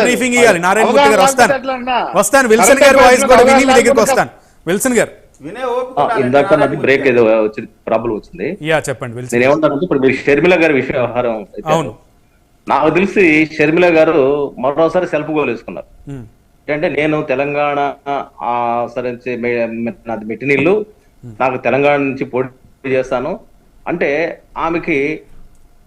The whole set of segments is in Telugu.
బ్రీఫింగ్ ఇవ్వాలి నారాయణ మూర్తి గారు వస్తాను? వస్తాను. విల్సన్ గారు వాయిస్ కూడా విని మీ దగ్గరికి వస్తాను. విల్సన్ గారు. ఇందాక నాకు బ్రేక్ ఏదో వచ్చింది ప్రాబ్లం వచ్చింది. యా చెప్పండి విల్సన్ నేను ఏమంటానంటే ఇప్పుడు మీరు షర్మిల గారి విషయ వ్యవహారం అవును. నాకు తెలిసి షర్మిల గారు మరోసారి సెల్ఫ్ గోల్ వేసుకున్నారు. అంటే నేను తెలంగాణ ఆ సరే నాది మెట్టినీళ్ళు నాకు తెలంగాణ నుంచి పోటీ చేస్తాను. అంటే ఆమెకి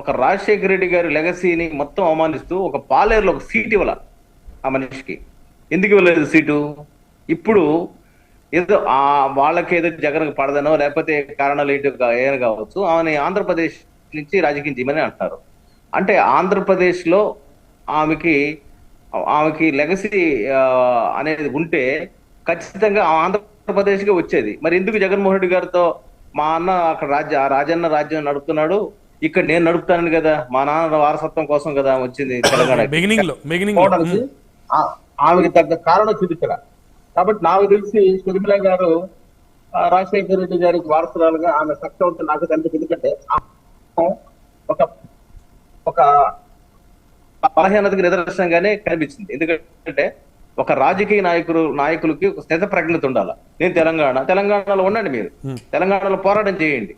ఒక రాజశేఖర రెడ్డి గారి లెగసీని మొత్తం అవమానిస్తూ ఒక పాలేరులో ఒక సీట్ ఇవ్వాల ఆ మనిషికి. ఎందుకు ఇవ్వలేదు సీటు? ఇప్పుడు ఏదో ఆ వాళ్ళకి ఏదో జగన్ పడదనో లేకపోతే కారణాలు ఏంటో ఏమైనా కావచ్చు ఆమెని ఆంధ్రప్రదేశ్ నుంచి రాజకీయం చేయమని అంటారు. అంటే ఆంధ్రప్రదేశ్లో ఆమెకి ఆమెకి లెగసీ అనేది ఉంటే ఖచ్చితంగా ఆంధ్రప్రదేశ్కి వచ్చేది. మరి ఎందుకు జగన్మోహన్ రెడ్డి గారితో మా అన్న అక్కడ రాజ్య రాజన్న రాజ్యం నడుపుతున్నాడు? ఇక్కడ నేను నడుపుతాను కదా మా నాన్న వారసత్వం కోసం కదా వచ్చింది తెలంగాణ బిగినింగ్లో బిగినింగ్ ఆమెకి తగ్గ కారణం చూపించరా. కాబట్టి నాకు తెలిసి షర్మిల గారు రాజశేఖర రెడ్డి గారికి వారసురాలుగా ఆమె సత్యం ఉంటే నాకు కనిపిస్తుంది ఎందుకంటే ఒక ఒక బలహీనతకి నిదర్శనంగానే కనిపించింది. ఎందుకంటే ఒక రాజకీయ నాయకులు నాయకులకి ఒక స్థిత ప్రజ్ఞత ఉండాలి. నేను తెలంగాణ తెలంగాణలో ఉండండి మీరు. తెలంగాణలో పోరాటం చేయండి.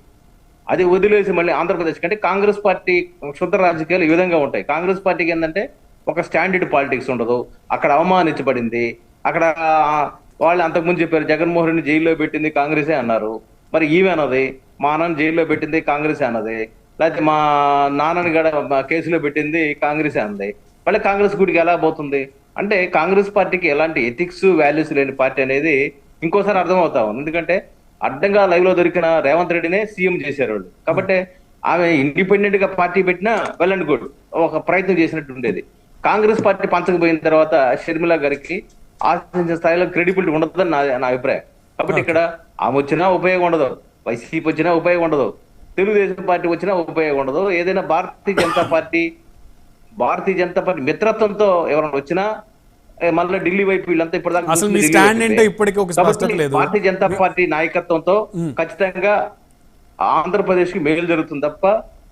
అది వదిలేసి మళ్ళీ ఆంధ్రప్రదేశ్ కంటే కాంగ్రెస్ పార్టీ క్షుద్ర రాజకీయాలు ఈ విధంగా ఉంటాయి. కాంగ్రెస్ పార్టీకి ఏంటంటే ఒక స్టాండర్డ్ పాలిటిక్స్ ఉండదు. అక్కడ అవమానించబడింది. అక్కడ వాళ్ళు అంతకుముందు చెప్పారు జగన్మోహన్ రెడ్డి జైల్లో పెట్టింది కాంగ్రెసే అన్నారు. మరి ఈమె అన్నది మా నాన్న జైల్లో పెట్టింది కాంగ్రెసే అన్నది. లేకపోతే మా నాన్నని గడ మా కేసులో పెట్టింది కాంగ్రెసే అన్నది. మళ్ళీ కాంగ్రెస్ గుడికి ఎలా పోతుంది? అంటే కాంగ్రెస్ పార్టీకి ఎలాంటి ఎథిక్స్ వాల్యూస్ లేని పార్టీ అనేది ఇంకోసారి అర్థమవుతా ఉంది. ఎందుకంటే అడ్డంగా లైవ్లో దొరికిన రేవంత్ రెడ్డినే సీఎం చేశారు వాళ్ళు. కాబట్టి ఆమె ఇండిపెండెంట్గా పార్టీ పెట్టినా వెల్ అండ్ గుడ్. ఒక ప్రయత్నం చేసినట్టు ఉండేది. కాంగ్రెస్ పార్టీ పంచకపోయిన తర్వాత షర్మిల గారికి ఆశించిన స్థాయిలో క్రెడిబిలిటీ ఉండదని నా నా అభిప్రాయం. కాబట్టి ఇక్కడ ఆమె వచ్చినా ఉపయోగం ఉండదు. వైసీపీ వచ్చినా ఉపయోగం ఉండదు. తెలుగుదేశం పార్టీ వచ్చినా ఉపయోగం ఉండదు. ఏదైనా భారతీయ జనతా పార్టీ భారతీయ జనతా పార్టీ మిత్రత్వంతో ఎవరైనా వచ్చినా మళ్ళీ ఢిల్లీ వైపు వీళ్ళంతా ఇప్పుడు దాకా అసలు మీ ఢిల్లీ stand వైపే. ఏంటో ఇప్పటికీ ఒక కాబట్టి స్పష్టత లేదు. భారతీయ జనతా పార్టీ నాయకత్వంతో ఖచ్చితంగా ఆంధ్రప్రదేశ్కి మేలు జరుగుతుంది తప్ప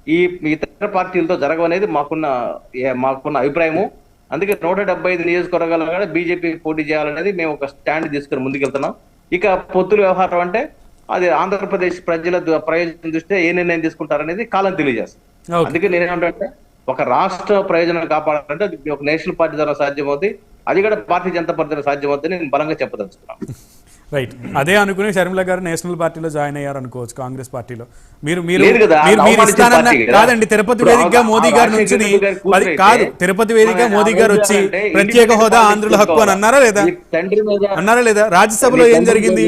ఈ ఇతర పార్టీలతో జరగవనేది మాకున్న మాకున్న అభిప్రాయము అందుకే నూట డెబ్బై ఐదు నియోజకవర్గాల్లో కూడా బీజేపీ పోటీ చేయాలనేది మేము ఒక స్టాండ్ తీసుకుని ముందుకెళ్తున్నాం ఇక పొత్తుల వ్యవహారం అంటే అది ఆంధ్రప్రదేశ్ ప్రజల ప్రయోజనం దృష్ట్యా ఏ నిర్ణయం తీసుకుంటారనేది కాలం తెలియజేస్తుంది Okay. అందుకే నేనేమంటే ఒక రాష్ట్ర ప్రయోజనం కాపాడాలంటే ఒక నేషనల్ పార్టీ ద్వారా సాధ్యమవుతుంది అది కూడా భారతీయ జనతా పార్టీ ద్వారా సాధ్యమవుతుంది నేను బలంగా చెప్పదలుచుకున్నాను. రైట్ అదే అనుకుని షర్మిల గారు నేషనల్ పార్టీలో జాయిన్ అయ్యారు అనుకోవచ్చు కాంగ్రెస్ పార్టీలో. మీరు మీరు ఇస్తానన్న. కాదండి తిరుపతి వేదికగా ఆ- మోదీ గారి నుంచి కాదు తిరుపతి వేదికగా మన మోదీ గారు వచ్చి ప్రత్యేక హోదా ఆంధ్రుల హక్కు అని అన్నారా లేదా? అన్నారా లేదా? రాజ్యసభలో ఏం జరిగింది?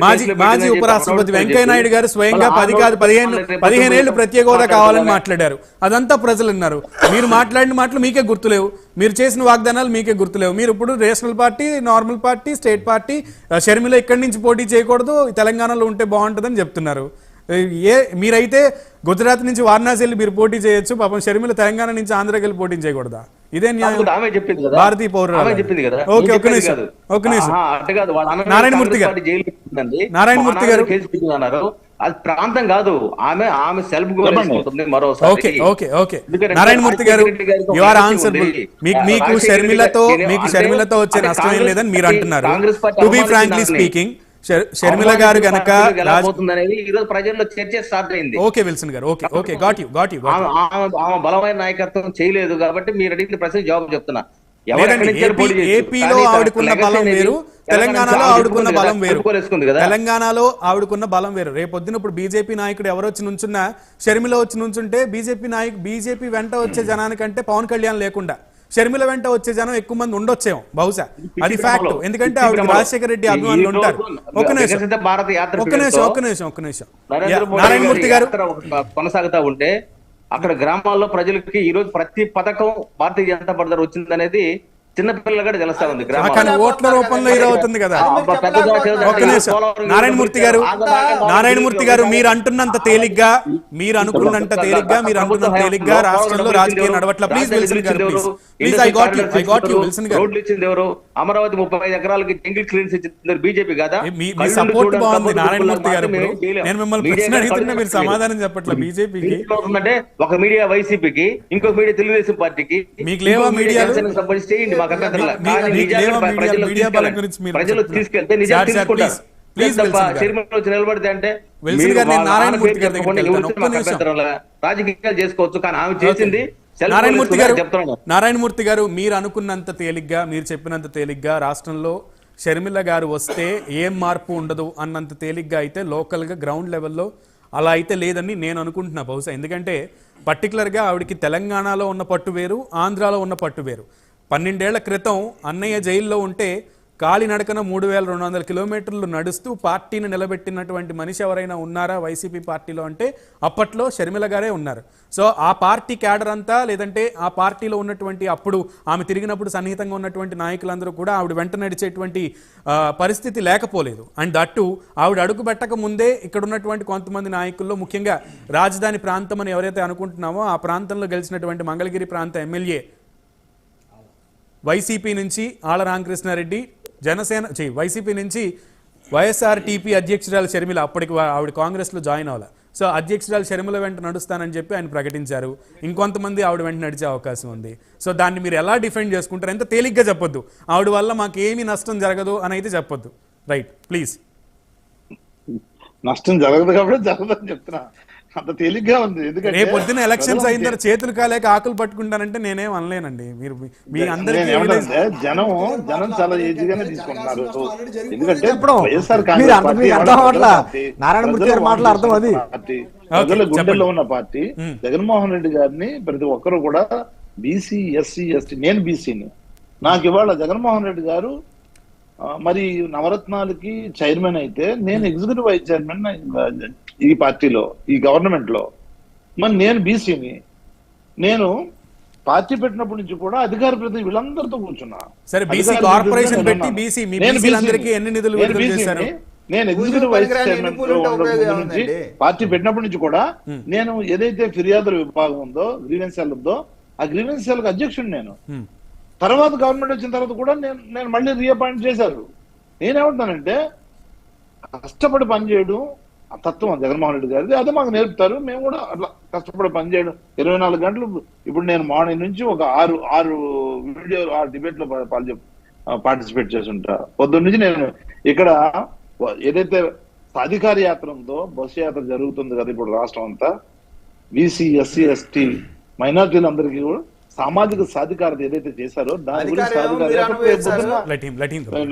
మాజీ మాజీ ఉపరాష్ట్రపతి చెప్పి వెంకయ్య నాయుడు గారు స్వయంగా పది కాదు పదిహేను పదిహేను ఏళ్ళు ప్రత్యేక హోదా? కావాలని మాట్లాడారు. అదంతా ప్రజలు విన్నారు మీరు మాట్లాడిన మాటలు మీకే గుర్తులేవు. మీరు చేసిన వాగ్దానాలు మీకే గుర్తులేవు. మీరు ఇప్పుడు national party normal party state party Sharmila ఇక్కడి నుంచి పోటీ చేయకూడదు తెలంగాణలో ఉంటే బాగుంటుందని చెప్తున్నారు. ఏ మీరైతే గుజరాత్ నుంచి వారణాసి వెళ్ళి మీరు పోటీ చేయొచ్చు పాపం షర్మిల తెలంగాణ నుంచి ఆంధ్రాకి వెళ్ళి పోటీ చేయకూడదా? ఇదే న్యాయం. భారతీయ చెప్పింది కదా. ఓకే, చెప్పేది నిమిషం. ఒక్క నిమిషం. నారాయణమూర్తి గారు. నారాయణమూర్తి గారు. అది ప్రాంతం కాదు. ఆమె ఆమె సెల్ఫ్ గోల్ మరోసారి. Okay okay okay. Narayanamurthy garu you are answerable. మీకు మీకు గారు- మీకు షర్మిలతో వచ్చే నష్టం ఏం లేదని మీరు అంటున్నారు. To be frankly speaking Sharmila garu గనక ఈ రోజు ప్రజల్లో చర్చ స్టార్ట్ అయింది. Okay Wilson garu okay okay got you got you ఆమె బలమైన నాయకత్వం చేయలేదు కాబట్టి మీరు అడిగిన ప్రశ్న జవాబు చెప్తున్నా. ఏపీలో ఆవిడకున్న బలం వేరు. తెలంగాణ తెలంగాణలో ఆవిడకున్న బలం వేరు. తెలంగాణలో ఆవిడకున్న బలం వేరు. రేపొద్దున ఇప్పుడు బీజేపీ నాయకుడు ఎవరు వచ్చి నుంచున్నా షర్మిల వచ్చి నుంచుంటే బీజేపీ నాయకు బీజేపీ వెంట వచ్చే జనానికంటే పవన్ కళ్యాణ్ లేకుండా షర్మిల వెంట వచ్చే జనం ఎక్కువ మంది ఉండొచ్చేమో బహుశా. అది ఫ్యాక్ట్. ఎందుకంటే ఆవిడ రాజశేఖర రెడ్డి అభిమానులు ఉంటారు. ఒక్క నిమిషం. ఒక్క నిమిషం ఒక్క నిమిషం ఒక్క నిమిషం. నారాయణమూర్తి గారి. ఒక- కొనసాగుతా ఉంటే అక్కడ గ్రామాల్లో ప్రజలకి ఈ రోజు ప్రతి పథకం భారతీయ జనతా పార్టీ ద్వారా వచ్చిందనేది చిన్న పిల్లలు కూడా తెలుస్తా ఉంది ఓట్ల రూపంలో ఇది అవుతుంది కదా? నారాయణమూర్తి గారు నారాయణమూర్తి గారు మీరు అంటున్నంత తేలిగ్గా మీరు అనుకున్నంత తేలిగ్గా మీరు అనుకున్నంత తేలిగ్గా రాష్ట్రంలో రాజకీయ నడవట్ల. Please Wilson garu please please I got you I got you Wilson garu. రోడ్లు ఇచ్చింది ఎవరు? అమరావతి ముప్పై ఐదు ఎకరాలకి జంగిల్ క్లియరెన్స్ ఇచ్చింది బీజేపీ కదా? మీ సపోర్ట్ బాగుంది. నారాయణమూర్తి గారు. నేను మిమ్మల్ని ప్రశ్న అడుగుతున్నా మీరు సమాధానం చెప్పట్లే బీజేపీకి? అంటే ఒక మీడియా వైసీపీకి ఇంకో మీడియా తెలుగుదేశం పార్టీకి మీకు లేవా మీడియా సంబంధించి చేయండి. మాకు అభ్యంతరం లేదు. మీ- కానీ మీకు నిజాలు లేవా ప్ర- మీడియా- ప్రజలకు మీడియా బలం తీసుకెళ్ళండి. గురించి మీరు ప్రజలకు చెప్తున్నారు. తీసుకెళ్తే నిజాలు తీసుకుంటారు ప్లీజ్, నిలబడితే అంటే. రాజకీయాలు చేసుకోవచ్చు. కానీ ఆమె చేసింది నారాయణమూర్తి గారు నారాయణమూర్తి గారు మీరు అనుకున్నంత తేలిగ్గా మీరు చెప్పినంత తేలిగ్గా రాష్ట్రంలో షర్మిల గారు వస్తే ఏం మార్పు ఉండదు అన్నంత తేలిగ్గా అయితే లోకల్గా గ్రౌండ్ లెవెల్లో అలా అయితే లేదని నేను అనుకుంటున్నా బహుశా. ఎందుకంటే పర్టికులర్గా ఆవిడకి తెలంగాణలో ఉన్న పట్టు వేరు ఆంధ్రాలో ఉన్న పట్టు వేరు. పన్నెండేళ్ళ క్రితం అన్నయ్య జైల్లో ఉంటే కాలినడకన మూడు వేల రెండు వందల కిలోమీటర్లు నడుస్తూ పార్టీని నిలబెట్టినటువంటి మనిషి ఎవరైనా ఉన్నారా వైసీపీ పార్టీలో అంటే అప్పట్లో షర్మిల గారే ఉన్నారు. సో ఆ పార్టీ క్యాడర్ అంతా లేదంటే ఆ పార్టీలో ఉన్నటువంటి అప్పుడు ఆమె తిరిగినప్పుడు సన్నిహితంగా ఉన్నటువంటి నాయకులందరూ కూడా ఆవిడ వెంట నడిచేటువంటి పరిస్థితి లేకపోలేదు. అండ్ దట్టు ఆవిడ అడుగు పెట్టక ముందే ఇక్కడ ఉన్నటువంటి కొంతమంది నాయకుల్లో ముఖ్యంగా రాజధాని ప్రాంతం అని ఎవరైతే అనుకుంటున్నామో ఆ ప్రాంతంలో గెలిచినటువంటి మంగళగిరి ప్రాంత ఎమ్మెల్యే వైసీపీ నుంచి ఆళ్ళ రామకృష్ణారెడ్డి జనసేన వైసీపీ నుంచి వైఎస్ఆర్ టీపీ అధ్యక్షురాలు షర్మిల అప్పటికి ఆవిడ కాంగ్రెస్లో జాయిన్ అవ్వాలి. సో అధ్యక్షురాలు షర్మిల వెంట నడుస్తానని చెప్పి ఆయన ప్రకటించారు. ఇంకొంతమంది ఆవిడ వెంట నడిచే అవకాశం ఉంది. సో దాన్ని మీరు ఎలా డిఫెండ్ చేసుకుంటారు? ఎంత తేలిగ్గా చెప్పొద్దు. ఆవిడ వల్ల మాకు ఏమీ నష్టం జరగదు అని అయితే చెప్పొద్దు. Right please. నష్టం జరగదు కాబట్టి జరగదని చెప్తున్నా. అంత తేలిగ్గా ఉంది ఎందుకంటే రేపు పొద్దున ఎలక్షన్స్ అయిన తర్వాత చేతులు కాలేక ఆకులు పట్టుకుంటానంటే నేనేం అనలేనండి మీరు మీ- అందరికీ జనం జనం చాలా ఈజీగానే తీసుకుంటున్నారు ఎందుకంటే. పార్టీ, నారాయణమూర్తి గారి మాటలు అర్థం అది. పార్టీ, ప్రజల. గుండెల్లో ఉన్న పార్టీ జగన్మోహన్ రెడ్డి గారిని ప్రతి ఒక్కరు కూడా బీసీ ఎస్సీ ఎస్టీ నేను బీసీని నాకు ఇవాళ జగన్మోహన్ రెడ్డి గారు మరి నవరత్నాలకి చైర్మన్ అయితే నేను ఎగ్జిక్యూటివ్ వైస్ చైర్మన్ ఈ పార్టీలో ఈ గవర్నమెంట్లో మరి నేను బీసీని నేను పార్టీ పెట్టినప్పటి నుంచి కూడా అధికార ప్రతి వీళ్ళందరితో కూర్చున్నా సరే, అధికార కార్పొరేషన్ పెట్టి. BC మీ నేను BC BC ని. లందరికీ ఎన్ని నిధులు నేను విడుదల. చేశారు? నేను ఎగ్జిక్యూటివ్ వైస్ చైర్మన్ నుంచి? పార్టీ పెట్టినప్పటి నుంచి కూడా నేను ఏదైతే ఫిర్యాదుల విభాగం ఉందో గ్రీవెన్స్ సెల్ ఉందో ఆ గ్రీవెన్స్ సెల్ అధ్యక్షుడు నేను. తర్వాత గవర్నమెంట్ వచ్చిన తర్వాత కూడా నేను నేను మళ్ళీ రీఅపాయింట్ చేశారు నేనేమంటానంటే కష్టపడి పనిచేయడం తత్వం జగన్మోహన్ రెడ్డి గారిది. అదే మాకు నేర్పుతారు. మేము కూడా అట్లా కష్టపడి పనిచేయడం. ఇరవై నాలుగు గంటలు ఇప్పుడు నేను మార్నింగ్ నుంచి ఒక ఆరు ఆరు వీడియో ఆ డిబేట్లో పార్టిసిపేట్ చేస్తుంటా. పొద్దున్న నుంచి నేను ఇక్కడ ఏదైతే సాధికార యాత్ర ఉందో బస్సు యాత్ర జరుగుతుంది కదా ఇప్పుడు రాష్ట్రం అంతా బీసీ ఎస్సీ ఎస్టీ మైనార్టీలందరికీ కూడా సామాజిక సాధికారత ఏదైతే చేశారో దాని గురించి అధికారం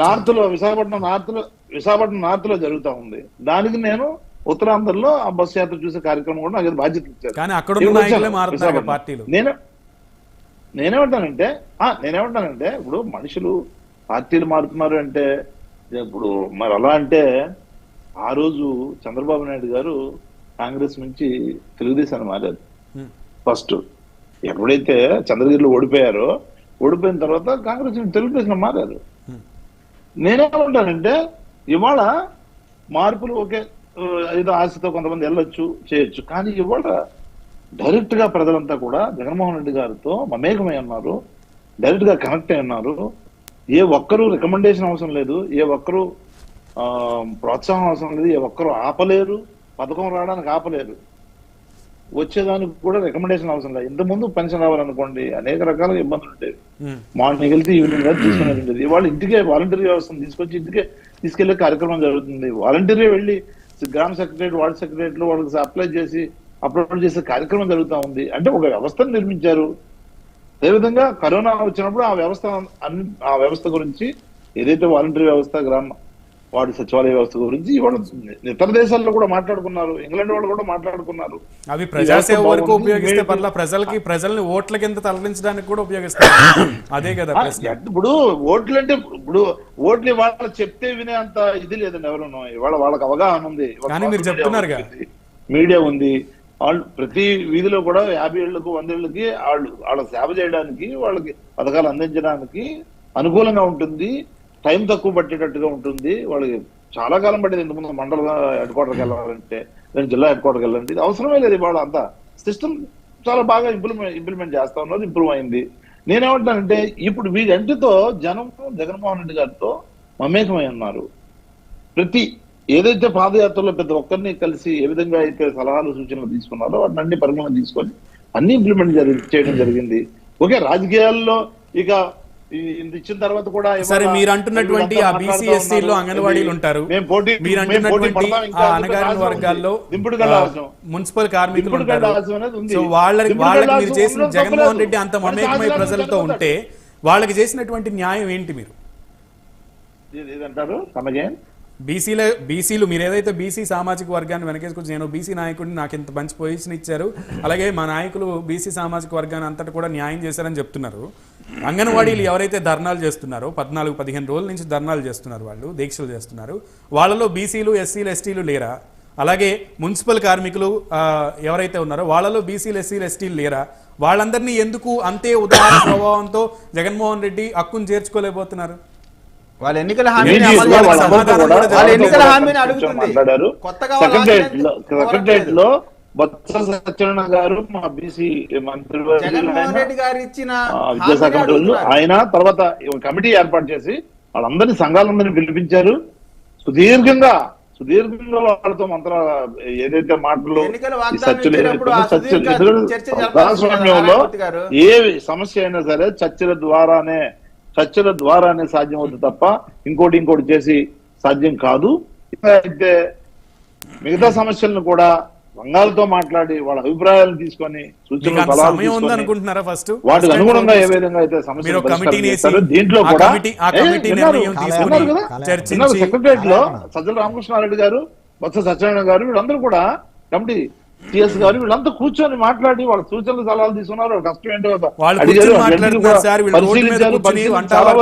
నార్త్లో విశాఖపట్నం నార్త్లో విశాఖపట్నం నార్త్లో జరుగుతా ఉంది. దానికి నేను ఉత్తరాంధ్రలో ఆ బస్సు యాత్ర చూసే కార్యక్రమం కూడా నాకు బాధ్యత ఇచ్చారు నేను. పార్టీలు. నేనేమంటానంటే నేనేమంటానంటే ఇప్పుడు మనుషులు పార్టీలు మారుతున్నారు అంటే ఇప్పుడు మరి అలా అంటే ఆ రోజు చంద్రబాబు నాయుడు గారు కాంగ్రెస్ నుంచి తెలుగుదేశాన్ని మారారు. ఫస్ట్ ఎప్పుడైతే చంద్రగిరిలో ఓడిపోయారో ఓడిపోయిన తర్వాత కాంగ్రెస్ నుంచి తెలుగుదేశం మారారు నేనేమంటానంటే ఇవాళ మార్పులు ఒకే ఏదో ఆశతో కొంతమంది వెళ్ళొచ్చు చేయొచ్చు. కానీ ఇవాళ డైరెక్ట్గా ప్రజలంతా కూడా జగన్మోహన్ రెడ్డి గారితో మమేకమై ఉన్నారు డైరెక్ట్గా కనెక్ట్ అయి ఉన్నారు. ఏ ఒక్కరు రికమెండేషన్ అవసరం లేదు ఏ ఒక్కరు ఆ, ప్రోత్సాహం అవసరం లేదు ఏ ఒక్కరు ఆపలేరు పథకం రావడానికి ఆపలేరు. వచ్చేదానికి కూడా రికమెండేషన్ అవసరం లేదు. ఇంత ముందు పెన్షన్ రావాలనుకోండి అనేక రకాల ఇబ్బందులు ఉండేవి. ఉమ్. మార్నింగ్ వెళ్తే ఈవినింగ్ వరకు తీసుకునేది ఉండేది. ఇవాళ ఇంటికే వాలంటీర్ వ్యవస్థను తీసుకొచ్చి ఇంటికే తీసుకెళ్ళే కార్యక్రమం జరుగుతుంది. వాలంటీరే వెళ్ళి గ్రామ సెక్రటరీ వార్డ్ సెక్రటరీలు వాళ్ళకి అప్లై చేసి అప్లోడ్ చేసే కార్యక్రమం జరుగుతా ఉంది. అంటే ఒక వ్యవస్థను నిర్మించారు. అదేవిధంగా కరోనా వచ్చినప్పుడు ఆ వ్యవస్థ అన్ని- ఆ వ్యవస్థ గురించి ఏదైతే వాలంటరీ వ్యవస్థ గ్రామ వార్డు సచివాలయ వ్యవస్థ గురించి ఇతర దేశాల్లో కూడా మాట్లాడుకున్నారు ఇంగ్లాండ్ వాళ్ళు కూడా మాట్లాడుకున్నారు. అవి ప్రజాసేవ వరకు. ఉపయోగిస్తే పర్ల ప్రజలకి ప్రజల్ని ఓట్ల కింద తరలించడానికి కూడా ఉపయోగిస్తారు. అదే కదా ఇప్పుడు ఓట్లు అంటే ఇప్పుడు ఓట్లు ఇవాళ చెప్తే వినే అంత ఇది లేదండి ఎవరు ఇవాళ వాళ్ళకి అవగాహన ఉంది. కానీ మీరు. ఉంది, మీడియా ఉంది. వాళ్ళు ప్రతి వీధిలో కూడా యాభై ఏళ్ళకు వంద ఏళ్ళకి వాళ్ళు వాళ్ళ సేవ చేయడానికి వాళ్ళకి పథకాలు అందించడానికి అనుకూలంగా ఉంటుంది. టైం తక్కువ పట్టేటట్టుగా ఉంటుంది. వాళ్ళకి చాలా కాలం పట్టేది. ఇంతకుముందు మండల హెడ్ క్వార్టర్కి వెళ్ళాలంటే నేను జిల్లా హెడ్ క్వార్టర్కి వెళ్ళాలంటే ఇది అవసరమే లేదు ఇవాళ అంతా. సిస్టమ్ చాలా బాగా ఇంప్లిమెంట్ ఇంప్లిమెంట్ చేస్తా ఉన్నారు ఇంప్రూవ్ అయింది. నేనేమంటానంటే ఇప్పుడు వీరంటితో జనం జగన్మోహన్ రెడ్డి గారితో మమేకమై ఉన్నారు. ప్రతి ఏదైతే పాదయాత్రలో పెద్ద ఒక్కరిని కలిసి ఏ విధంగా అయితే సలహాలు సూచనలు తీసుకున్నారో వాటిని అన్ని పరిగణన తీసుకొని అన్ని ఇంప్లిమెంట్ చేయడం జరిగింది. ఓకే రాజకీయాల్లో ఇక ఇచ్చిన తర్వాత కూడా సరే మీరు అంటున్నటువంటి ఆ వీళ్ళంతా బీసీ మాట్లాడుతూ ఎస్సీలో ఉన్నారు. అంగన్వాడీలు ఉంటారు మీరు అంటున్నటువంటి అనగారిన వర్గాల్లో మున్సిపల్ కార్మికులు ఉంటారు. సో వాళ్ళకి వాళ్ళకి మీరు చేసిన జగన్మోహన్. రెడ్డి అంత మమేకమై ప్రజలతో. ఉంటే వాళ్ళకి చేసినటువంటి న్యాయం ఏంటి మీరు బీసీల బీసీలు మీరు ఏదైతే బీసీ సామాజిక వర్గాన్ని వెనకేసుకొచ్చి నేను బీసీ నాయకుడిని నాకు ఇంత మంచి పొజిషన్ ఇచ్చారు అలాగే మా నాయకులు బీసీ సామాజిక వర్గాన్ని అంతటి కూడా న్యాయం చేశారని చెప్తున్నారు అంగన్వాడీలు ఎవరైతే ధర్నాలు చేస్తున్నారో పద్నాలుగు పదిహేను రోజుల నుంచి ధర్నాలు చేస్తున్నారు వాళ్ళు దీక్షలు చేస్తున్నారు. వాళ్ళలో బీసీలు ఎస్సీలు ఎస్టీలు లేరా? అలాగే మున్సిపల్ కార్మికులు ఎవరైతే ఉన్నారో వాళ్ళలో బీసీలు ఎస్సీలు ఎస్టీలు లేరా? వాళ్ళందరినీ ఎందుకు అంతే ఉదాహరణ స్వభావంతో జగన్మోహన్ రెడ్డి హక్కును చేర్చుకోలేకపోతున్నారు? వాళ్ళ ఎన్నికల హామీని అడుగుతుంది. మాట్లాడారు. కొత్తగా బొత్స సత్యనారాయణ గారు మా బీసీ మంత్రి విద్యాశాఖ మంత్రులు. ఆయన తర్వాత కమిటీ ఏర్పాటు చేసి వాళ్ళందరినీ సంఘాలందరినీ పిలిపించారు సుదీర్ఘంగా సుదీర్ఘంగా వాళ్ళతో మంత్ర ఏదైతే మాటలు కదా, ప్రజాస్వామ్యంలో. ఏ సమస్య అయినా సరే చర్చల ద్వారానే చర్చల ద్వారానే సాధ్యం అవుతుంది తప్ప ఇంకోటి ఇంకోటి చేసి సాధ్యం కాదు అయితే మిగతా సమస్యలను కూడా సంఘాలతో మాట్లాడి వాళ్ళ అభిప్రాయాలను తీసుకొని సూచనలు ఫస్ట్? వాటికి అనుగుణంగా ఏ విధంగా అయితే సమస్యలు దీంట్లో కూడా సెక్రటరియట్లో సజ్జల రామకృష్ణారెడ్డి గారు బొత్స సత్యనారాయణ గారు వీళ్ళందరూ కూడా కమిటీ సిఎస్ గారు వీళ్ళంతా కూర్చొని మాట్లాడి వాళ్ళ సూచనలు సలహాలు తీసుకున్నారు. కష్టం ఏంటో అడిగారు,